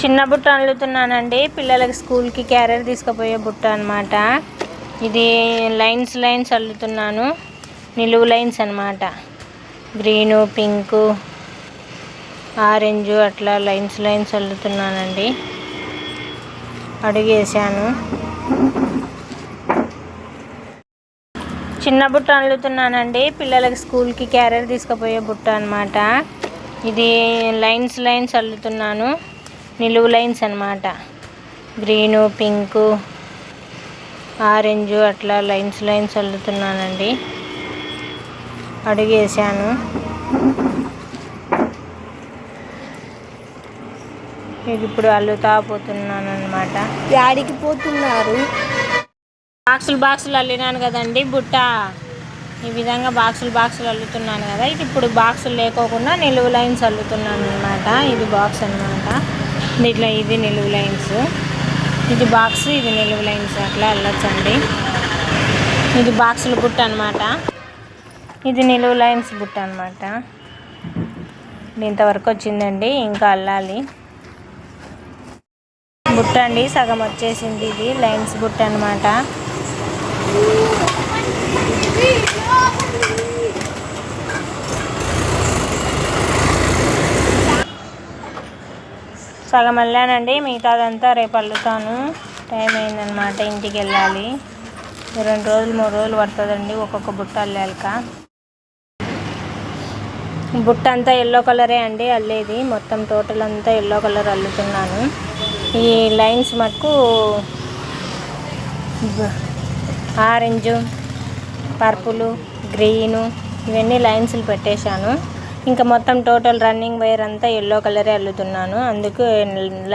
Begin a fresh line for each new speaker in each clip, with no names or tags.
చిన్న బుట్ట అల్లుతున్నానండి. పిల్లలకి స్కూల్కి క్యారియర్ తీసుకుపోయే బుట్ట అనమాట ఇది లైన్స్ లైన్స్ అల్లుతున్నాను. నిలువు లైన్స్ అనమాట గ్రీను పింకు ఆరెంజ్ అట్లా లైన్స్ లైన్స్ అల్లుతున్నానండి. అడిగేసాను చిన్న బుట్ట అల్లుతున్నానండి. పిల్లలకి స్కూల్కి క్యారియర్ తీసుకుపోయే బుట్ట అనమాట ఇది లైన్స్ లైన్స్ అల్లుతున్నాను. నిలువు లైన్స్ అనమాట గ్రీను పింకు ఆరెంజ్ అట్లా లైన్స్ లైన్స్ అల్లుతున్నానండి. అడిగేసాను ఇది ఇప్పుడు అల్లుతా పోతున్నాను అనమాట
యాడికి పోతున్నారు?
బాక్సులు బాక్సులు అల్లినాను కదండి బుట్ట. ఈ విధంగా బాక్సులు బాక్సులు అల్లుతున్నాను కదా. ఇది ఇప్పుడు బాక్సులు లేకోకుండా నిలువు లైన్స్ అల్లుతున్నాను అనమాట ఇది బాక్స్ అనమాట దీంట్లో ఇది నిలువు లైన్స్. ఇది బాక్స్ ఇది నిలువు లైన్స్. అట్లా వెళ్ళొచ్చండి. ఇది బాక్సుల బుట్ట అనమాట ఇది నిలువు లైన్స్ బుట్ట అనమాట ఇంతవరకు వచ్చిందండి ఇంకా అల్లాలి. బుట్ట అండి సగం వచ్చేసింది ఇది లైన్స్ బుట్ట అనమాట సగం అల్లానండి మిగతాదంతా రేపు అల్లుతాను. టైం అయిందనమాట ఇంటికి వెళ్ళాలి. రెండు రోజులు మూడు రోజులు పడుతుందండి ఒక్కొక్క బుట్ట అల్లాక బుట్ట అంతా ఎల్లో కలరే అండి అల్లేది. మొత్తం టోటల్ అంతా ఎల్లో కలర్ అల్లుతున్నాను. ఈ లైన్స్ మటుకు ఆరెంజు పర్పులు గ్రీను ఇవన్నీ లైన్స్లు పెట్టేశాను. ఇంకా మొత్తం టోటల్ రన్నింగ్ వైర్ అంతా ఎల్లో కలరే అల్లుతున్నాను. అందుకు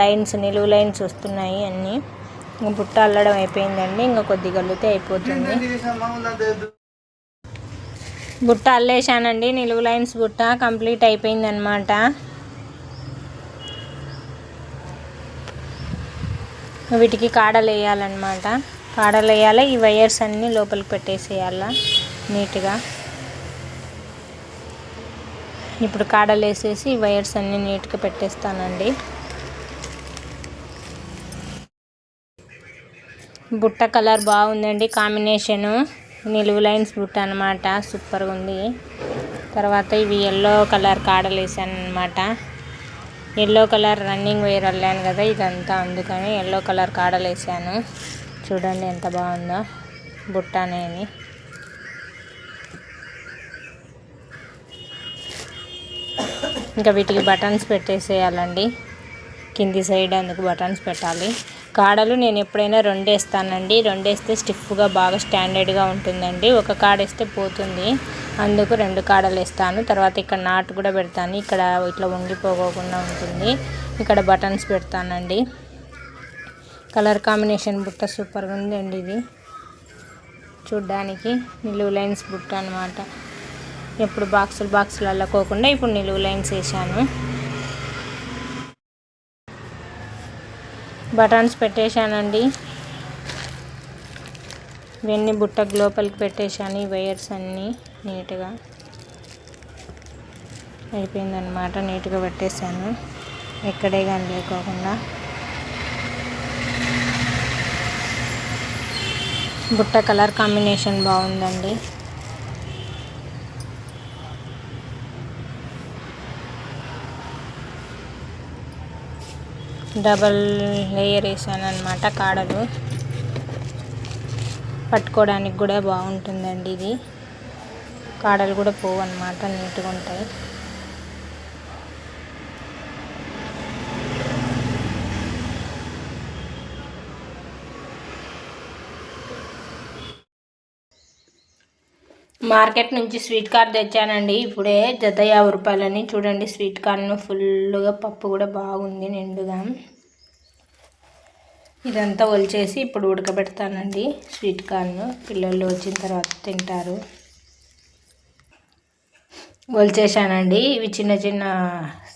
లైన్స్ నిలువు లైన్స్ వస్తున్నాయి అన్నీ. ఇంకా బుట్ట అల్లడం అయిపోయిందండి. ఇంకా కొద్దిగా అల్లితే అయిపోతుంది. బుట్ట అల్లేశానండి. నిలువు లైన్స్ బుట్ట కంప్లీట్ అయిపోయింది అనమాట వీటికి కాడలు వేయాలన్నమాట. కాడలు వేయాలి. ఈ వైర్స్ అన్నీ లోపలికి పెట్టేసేయాల నీట్గా. ఇప్పుడు కాడలు వేసేసి వైర్స్ అన్నీ నీట్గా పెట్టేస్తానండి. బుట్ట కలర్ బాగుందండి కాంబినేషను. నిలువు లైన్స్ బుట్ట అనమాట సూపర్గా ఉంది తర్వాత ఇవి ఎల్లో కలర్ కాడలు వేసాను అనమాట ఎల్లో కలర్ రన్నింగ్ వేర్ అల్లాను కదా ఇదంతా అందుకని ఎల్లో కలర్ కాడలు వేసాను చూడండి ఎంత బాగుందో బుట్ట అనేది. ఇంకా వీటికి బటన్స్ పెట్టేసేయాలండి. కింది సైడ్ అందుకు బటన్స్ పెట్టాలి. కాడలు నేను ఎప్పుడైనా రెండేస్తానండి. రెండేస్తే స్టిఫ్గా బాగా స్టాండర్డ్గా ఉంటుందండి. ఒక కాడ వేస్తే పోతుంది. అందుకు రెండు కాడలు వేస్తాను. తర్వాత ఇక్కడ నాటు కూడా పెడతాను. ఇక్కడ ఇట్లా వంగిపోకోకుండా ఉంటుంది. ఇక్కడ బటన్స్ పెడతానండి. కలర్ కాంబినేషన్ బుట్ట సూపర్గా ఉందండి ఇది. చూడ్డానికి నిలువు లైన్స్ బుట్ట అనమాట ఎప్పుడు బాక్సులు బాక్సులు అల్లకోకుండా ఇప్పుడు నిలువు లైన్స్ వేసాను. బటన్స్ పెట్టేశానండి. ఇవన్నీ బుట్టకు లోపలికి పెట్టేశాను ఈ వైర్స్ అన్నీ నీట్గా అయిపోయిందనమాట నీట్గా పెట్టేశాను. ఎక్కడే కానీ లేకోకుండా. బుట్ట కలర్ కాంబినేషన్ బాగుందండి. డబల్ లేయర్ వేసాను అనమాట కాడలు. పట్టుకోవడానికి కూడా బాగుంటుందండి ఇది. కాడలు కూడా పోవు అనమాట నీట్గా ఉంటాయి. మార్కెట్ నుంచి స్వీట్ కార్న్ తెచ్చానండి. ఇప్పుడే జత యాభై రూపాయలని చూడండి. స్వీట్ కార్న్ ఫుల్గా పప్పు కూడా బాగుంది నిండుగా. ఇదంతా ఒలిచేసి ఇప్పుడు ఉడకబెడతానండి. స్వీట్ కార్న్ పిల్లలు వచ్చిన తర్వాత తింటారు. ఒలిచేసానండి. ఇవి చిన్న చిన్న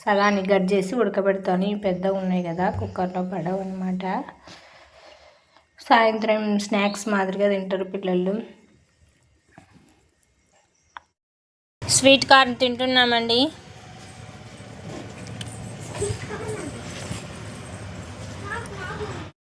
సగానికి కట్ చేసి ఉడకబెడతాను. ఇవి పెద్దగా ఉన్నాయి కదా కుక్కర్లో పడవు అనమాట సాయంత్రం స్నాక్స్ మాదిరిగా తింటారు పిల్లలు. Sweet corn తింటున్నామండి.